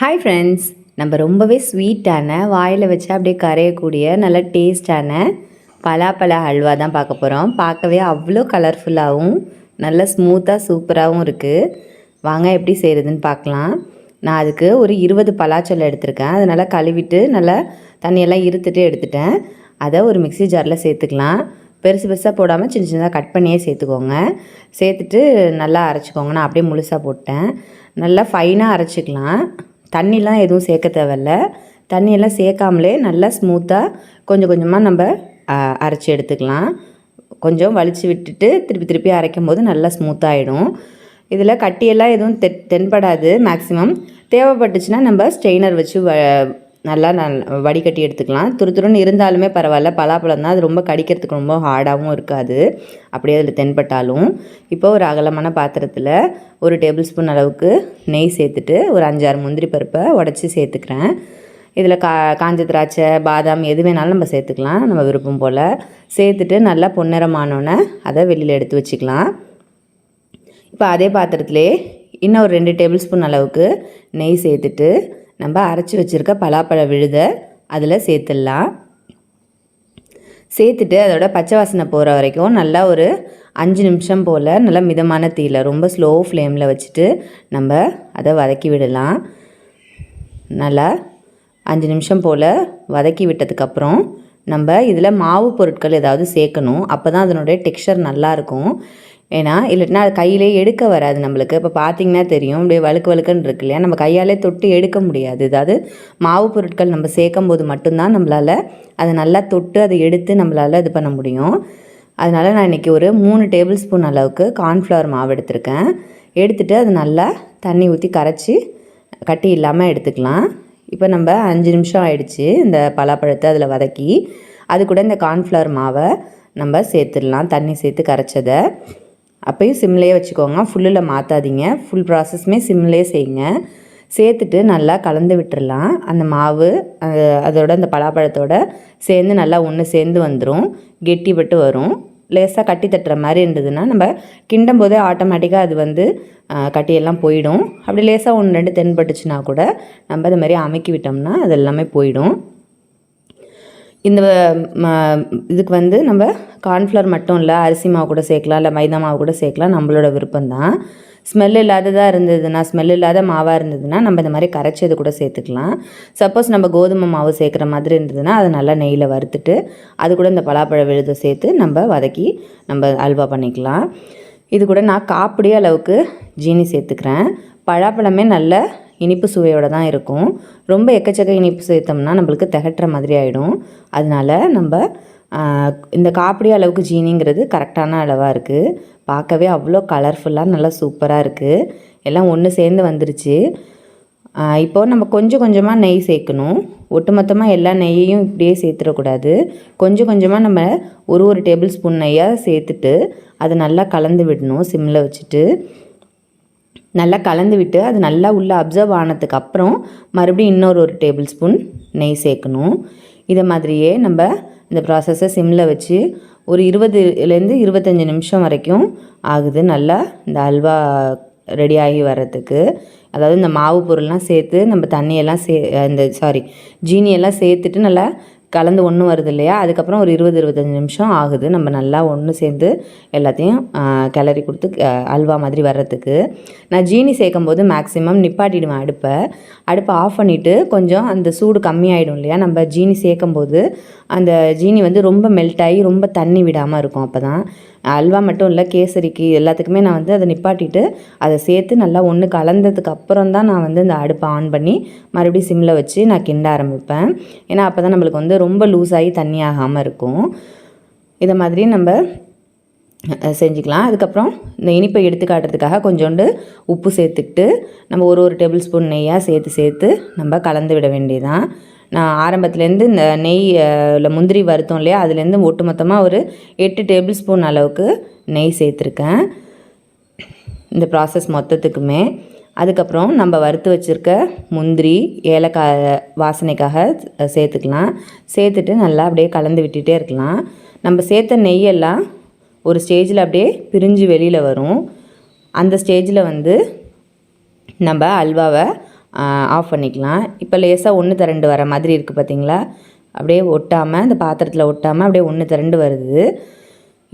Hi friends நம்ம ரொம்பவே ஸ்வீட்டான வாயில் வச்சா அப்படியே கரையக்கூடிய நல்ல டேஸ்டான பலாப்பழ ஹல்வா தான் பார்க்க போகிறோம் பார்க்கவே அவ்வளோ கலர்ஃபுல்லாகவும் நல்ல ஸ்மூத்தாக சூப்பராகவும் இருக்குது வாங்க எப்படி செய்கிறதுன்னு பார்க்கலாம். நான் அதுக்கு ஒரு இருபது பலாச்சொல்லை எடுத்திருக்கேன். அதை நல்லா கழுவிட்டு நல்லா தண்ணியெல்லாம் இருத்துட்டு எடுத்துட்டேன். அதை ஒரு மிக்ஸி ஜாரில் சேர்த்துக்கலாம். பெருசு பெருசாக போடாமல் சின்ன சின்னதாக கட் பண்ணியே சேர்த்துக்கோங்க. சேர்த்துட்டு நல்லா அரைச்சிக்கோங்க. நான் அப்படியே முழுசாக போட்டேன். நல்லா ஃபைனாக அரைச்சிக்கலாம். தண்ணிலாம் எதுவும் சேர்க்க தேவையில்ல. தண்ணியெல்லாம் சேர்க்காமலே நல்லா ஸ்மூத்தாக கொஞ்சம் கொஞ்சமாக நம்ம அரைச்சி எடுத்துக்கலாம். கொஞ்சம் வலிச்சு விட்டுட்டு திருப்பி திருப்பி அரைக்கும் போது நல்லா ஸ்மூத்தாகிடும் இதில் கட்டியெல்லாம் எதுவும் தெ தென்படாது மேக்ஸிமம் தேவைப்பட்டுச்சுன்னா நம்ம ஸ்ட்ரெயினர் வச்சு வ நல்லா நல் வடிகட்டி எடுத்துக்கலாம். துரு துருன்னு இருந்தாலுமே பரவாயில்ல. பலாப்பழம் தான். அது ரொம்ப கடிக்கிறதுக்கு ரொம்ப ஹார்டாகவும் இருக்காது. அப்படியே அதில் தென்பட்டாலும். இப்போ ஒரு அகலமான பாத்திரத்தில் ஒரு டேபிள் ஸ்பூன் அளவுக்கு நெய் சேர்த்துட்டு ஒரு அஞ்சாறு முந்திரி பருப்பை உடச்சி சேர்த்துக்கிறேன். இதில் கா காஞ்ச திராட்சை பாதாம் எது வேணாலும் நம்ம சேர்த்துக்கலாம். நம்ம விருப்பம் போல். சேர்த்துட்டு நல்லா பொன்னிறமானோன்னே அதை வெளியில் எடுத்து வச்சுக்கலாம். இப்போ அதே பாத்திரத்துலேயே இன்னும் ஒரு ரெண்டு டேபிள் ஸ்பூன் அளவுக்கு நெய் சேர்த்துட்டு நம்ம அரைச்சி வச்சுருக்க பலாப்பழ விழுதை அதில் சேர்த்துடலாம். சேர்த்துட்டு அதோட பச்சை வாசனை போகிற வரைக்கும் நல்லா ஒரு அஞ்சு நிமிஷம் போல் நல்லா மிதமான தீயில் ரொம்ப ஸ்லோ ஃப்ளேமில் வச்சுட்டு நம்ம அதை வதக்கி விடலாம். நல்லா அஞ்சு நிமிஷம் போல் வதக்கி விட்டதுக்கப்புறம் நம்ம இதில் மாவு பொருட்கள் ஏதாவது சேர்க்கணும். அப்போ தான் அதனுடைய டெக்ஸ்சர் நல்லாயிருக்கும் ஏன்னா இல்லைன்னா அது கையிலே எடுக்க வராது நம்மளுக்கு. இப்போ பார்த்தீங்கன்னா தெரியும் அப்படியே வழுக்கு வழுக்குன்னு இருக்கு இல்லையா? நம்ம கையாலே தொட்டு எடுக்க முடியாது. அதாவது மாவு பொருட்கள் நம்ம சேர்க்கும் போது மட்டும்தான் நம்மளால் அதை நல்லா தொட்டு அதை எடுத்து நம்மளால் இது பண்ண முடியும். அதனால் நான் இன்றைக்கி ஒரு மூணு டேபிள் ஸ்பூன் அளவுக்கு கார்ன்ஃப்ளவர் மாவு எடுத்திருக்கேன். எடுத்துகிட்டு அது நல்லா தண்ணி ஊற்றி கரைச்சி கட்டி இல்லாமல் எடுத்துக்கலாம். இப்போ நம்ம அஞ்சு நிமிஷம் ஆயிடுச்சு இந்த பலாப்பழத்தை அதில் வதக்கி. அது கூட இந்த கார்ன்ஃப்ளவர் மாவை நம்ம சேர்த்துடலாம் தண்ணி சேர்த்து கரைச்சதை. அப்பையும் சிம்லேயே வச்சுக்கோங்க. ஃபுல்லில் மாற்றாதீங்க ஃபுல் ப்ராசஸுமே சிம்லேயே செய்யுங்க. சேர்த்துட்டு நல்லா கலந்து விட்டுடலாம் அந்த மாவு அதோட அந்த பலாப்பழத்தோட சேர்ந்து நல்லா ஒன்று சேர்ந்து வந்துடும் கெட்டிப்பட்டு வரும். லேசாக கட்டி தட்டுற மாதிரி இருந்ததுன்னா நம்ம கிண்டும் போதே ஆட்டோமேட்டிக்காக அது வந்து கட்டியெல்லாம் போயிடும். அப்படி லேசாக ஒன்று ரெண்டு தென்பட்டுச்சுன்னா கூட நம்ம இது மாதிரி அமைக்கி விட்டோம்னா அது எல்லாமே போயிடும். இந்த ம, இதுக்கு வந்து நம்ம கார்ன்ஃப்ளவர் மட்டும் இல்லை அரிசி மாவு கூட சேர்க்கலாம் இல்லை மைதா மாவு கூட சேர்க்கலாம் நம்மளோட விருப்பம்தான். ஸ்மெல் இல்லாததாக இருந்ததுன்னா ஸ்மெல் இல்லாத மாவாக இருந்ததுன்னா நம்ம இந்த மாதிரி கரைச்சது கூட சேர்த்துக்கலாம். சப்போஸ் நம்ம கோதுமை மாவு சேர்க்குற மாதிரி இருந்ததுன்னா அதை நல்லா நெய்யில் வறுத்துட்டு அது கூட இந்த பலாப்பழ விழுதை சேர்த்து நம்ம வதக்கி நம்ம அல்வா பண்ணிக்கலாம். இது கூட நான் காப்பிடிய அளவுக்கு ஜீனி சேர்த்துக்கிறேன். பழாப்பழமே நல்ல இனிப்பு சுவையோடு தான் இருக்கும். ரொம்ப எக்கச்சக்க இனிப்பு சேர்த்தோம்னா நம்மளுக்கு திகட்டுற மாதிரி ஆகிடும் அதனால நம்ம இந்த காப்பிடி அளவுக்கு ஜீனிங்கிறது கரெக்டான அளவாக இருக்குது பார்க்கவே அவ்வளோ கலர்ஃபுல்லாக நல்லா சூப்பராக இருக்குது எல்லாம் ஒன்று சேர்ந்து வந்துருச்சு. இப்போது நம்ம கொஞ்சம் கொஞ்சமாக நெய் சேர்க்கணும். ஒட்டுமொத்தமாக எல்லா நெய்யையும் இப்படியே சேர்த்துடக்கூடாது. கொஞ்சம் கொஞ்சமாக நம்ம ஒரு ஒரு டேபிள் ஸ்பூன் நெய்யாக சேர்த்துட்டு அதை நல்லா கலந்து விடணும் சிம்மில் வச்சுட்டு. நல்லா கலந்து விட்டு அது நல்லா உள்ளே அப்சர்வ் ஆனதுக்கு அப்புறம் மறுபடியும் இன்னொரு ஒரு டேபிள் ஸ்பூன் நெய் சேர்க்கணும். இதை மாதிரியே நம்ம இந்த ப்ராசஸை சிம்மில் வச்சு ஒரு இருபதுலேருந்து இருபத்தஞ்சி நிமிஷம் வரைக்கும் ஆகுது. நல்லா இந்த அல்வா ரெடி ஆகி வர்றதுக்கு. அதாவது இந்த மாவு பொருள்லாம் சேர்த்து நம்ம தண்ணியெல்லாம் சே இந்த சாரி ஜீனியெல்லாம் சேர்த்துட்டு நல்லா கலந்து ஒன்று வருது இல்லையா? அதுக்கப்புறம் ஒரு இருபது இருபத்தஞ்சி நிமிஷம் ஆகுது. நம்ம நல்லா ஒன்று சேர்ந்து எல்லாத்தையும் கிளறி கொடுத்து அல்வா மாதிரி வர்றதுக்கு. நான் ஜீனி சேர்க்கும் போது மேக்ஸிமம் நிப்பாட்டிடுவேன் அடுப்பை. அடுப்பை ஆஃப் பண்ணிவிட்டு கொஞ்சம் அந்த சூடு கம்மியாயிடும் இல்லையா? நம்ம ஜீனி சேர்க்கும் போது அந்த ஜீனி வந்து ரொம்ப மெல்ட் ஆகி ரொம்ப தண்ணி விடாமல் இருக்கும் அப்போ தான் அல்வா மட்டும் இல்லை கேசரிக்கு எல்லாத்துக்குமே நான் வந்து அதை நிப்பாட்டிட்டு அதை சேர்த்து நல்லா ஒன்று கலந்ததுக்கு அப்புறம் தான் நான் வந்து இந்த அடுப்பை ஆன் பண்ணி மறுபடியும் சிம்மில் வச்சு நான் கிண்ட ஆரம்பிப்பேன். ஏன்னா அப்போ தான் நம்மளுக்கு வந்து ரொம்ப லூஸ் ஆகி தண்ணி ஆகாமல் இருக்கும். இதை மாதிரி நம்ம செஞ்சுக்கலாம். அதுக்கப்புறம் இந்த இனிப்பை எடுத்து காட்டுறதுக்காக கொஞ்சோண்டு உப்பு சேர்த்துக்கிட்டு நம்ம ஒரு ஒரு டேபிள் ஸ்பூன் நெய்யாக சேர்த்து சேர்த்து நம்ம கலந்து விட வேண்டியதான் நான் ஆரம்பத்துலேருந்து இந்த நெய் இல்லை முந்திரி வறுத்தோம் இல்லையா? அதுலேருந்து ஒட்டுமொத்தமாக ஒரு எட்டு டேபிள் ஸ்பூன் அளவுக்கு நெய் சேர்த்துருக்கேன். இந்த ப்ராசஸ் மொத்தத்துக்குமே. அதுக்கப்புறம் நம்ம வறுத்து வச்சுருக்க முந்திரி ஏலக்காய் வாசனைக்காக சேர்த்துக்கலாம். சேர்த்துட்டு நல்லா அப்படியே கலந்து விட்டுட்டே இருக்கலாம். நம்ம சேர்த்த நெய்யெல்லாம் ஒரு ஸ்டேஜில் அப்படியே பிரிஞ்சு வெளியில் வரும். அந்த ஸ்டேஜில் வந்து நம்ம அல்வாவை ஆஃப் பண்ணிக்கலாம். இப்போ லேசாக ஒன்று திரண்டு வர மாதிரி இருக்குது பார்த்தீங்களா அப்படியே ஒட்டாமல் அந்த பாத்திரத்தில் ஒட்டாமல் அப்படியே ஒன்று திரண்டு வருது.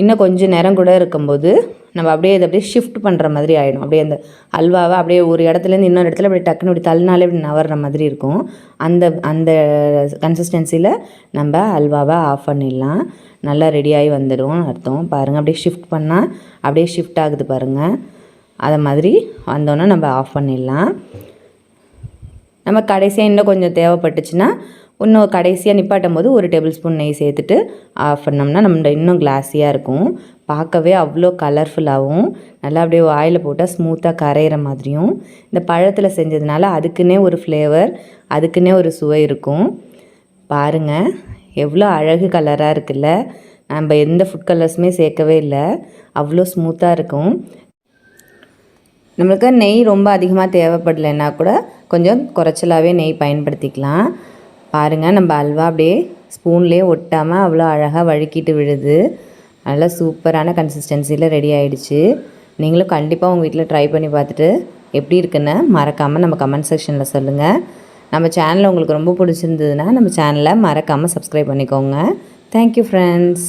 இன்னும் கொஞ்சம் நேரம் கூட இருக்கும்போது நம்ம அப்படியே இதை அப்படியே ஷிஃப்ட் பண்ணுற மாதிரி ஆகிடும் அப்படியே அந்த அல்வாவை அப்படியே ஒரு இடத்துலேருந்து இன்னொரு இடத்துல அப்படியே டக்குன்னு இப்படி தள்ளினாலே இப்படி நவர்ற மாதிரி இருக்கும். அந்த அந்த கன்சிஸ்டன்சியில் நம்ம அல்வாவை ஆஃப் பண்ணிடலாம். நல்லா ரெடியாகி வந்துடும் அர்த்தம். பாருங்கள் அப்படியே ஷிஃப்ட் பண்ணால் அப்படியே ஷிஃப்ட் ஆகுது பாருங்கள் அதை மாதிரி வந்தோன்னே நம்ம ஆஃப் பண்ணிடலாம். நம்ம கடைசியாக இன்னும் கொஞ்சம் தேவைப்பட்டுச்சுன்னா இன்னும் கடைசியாக நிப்பாட்டும் போது ஒரு டேபிள் ஸ்பூன் நெய் சேர்த்துட்டு ஆஃப் பண்ணோம்னா நம்ம இன்னும் கிளாஸியாக இருக்கும். பார்க்கவே அவ்வளோ கலர்ஃபுல்லாகவும் நல்லா அப்படியே வாயில் போட்டால் ஸ்மூத்தாக கரையிற மாதிரியும். இந்த பழத்தில் செஞ்சதுனால அதுக்குன்னே ஒரு ஃப்ளேவர் அதுக்குன்னே ஒரு சுவை இருக்கும். பாருங்கள் எவ்வளோ அழகு கலராக இருக்குல்ல. நம்ம எந்த ஃபுட் கலர்ஸுமே சேர்க்கவே இல்லை. அவ்வளோ ஸ்மூத்தாக இருக்கும். நம்மளுக்கு நெய் ரொம்ப அதிகமாக தேவைப்படலைன்னா கூட கொஞ்சம் குறைச்சலாகவே நெய் பயன்படுத்திக்கலாம். பாருங்கள் நம்ம அல்வா அப்படியே ஸ்பூன்லேயே ஒட்டாமல் அவ்வளோ அழகாக வழுக்கிட்டு விழுது. நல்லா சூப்பரான கன்சிஸ்டன்சியில் ரெடி ஆகிடுச்சு நீங்களும் கண்டிப்பாக உங்கள் வீட்டில் ட்ரை பண்ணி பார்த்துட்டு எப்படி இருக்குன்னு மறக்காமல் நம்ம கமெண்ட் செக்ஷனில் சொல்லுங்கள் நம்ம சேனல் உங்களுக்கு ரொம்ப பிடிச்சிருந்ததுன்னா நம்ம சேனலை மறக்காமல் சப்ஸ்கிரைப் பண்ணிக்கோங்க. Thank you friends